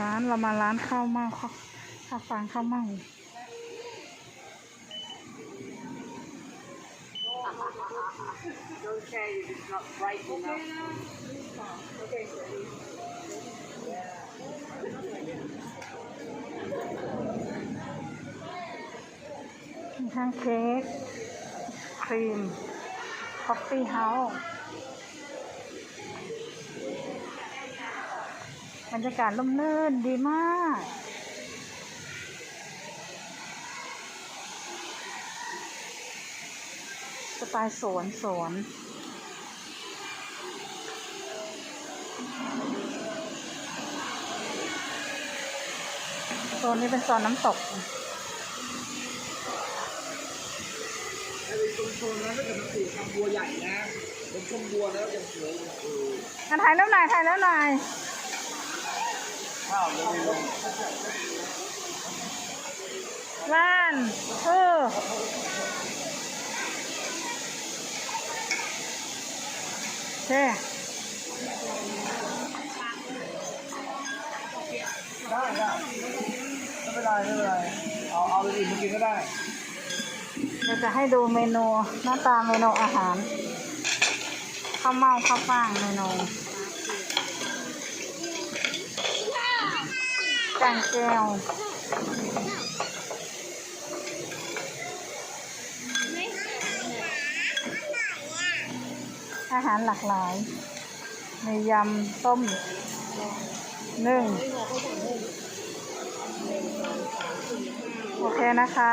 ร้านเรามาร้านข้าวเม่าข้าวข้าวฟางข้าวเม่าทั้งเค้กครีมคอฟฟี่เฮาส์ บรรยากาศร่มรื่นดีมาก สไตล์สวนสวนโซนนี้เป็นโซนน้ำตกไอ้ชุมชนนั้นถ้าเกิดมันปลูกทำบัวใหญ่นะเป็นชมบัวแล้วยังสวยอยู่เอออะถ่ายแล้วหน่อยถ่ายแล้วหน่อย ข้าวเลยลงว่านเออโอเคได้ได้ไม่เป็นไรไม่เป็นไรเอาเอาไปอื่นมากินก็ได้เดี๋ยวจะให้ดูเมนูหน้าตาเมนูอาหารข้าวเม่าข้าวฟ่างเมนู แกงแก้วอาหารหลากหลาย ในยำต้มนึ่งโอเคนะคะ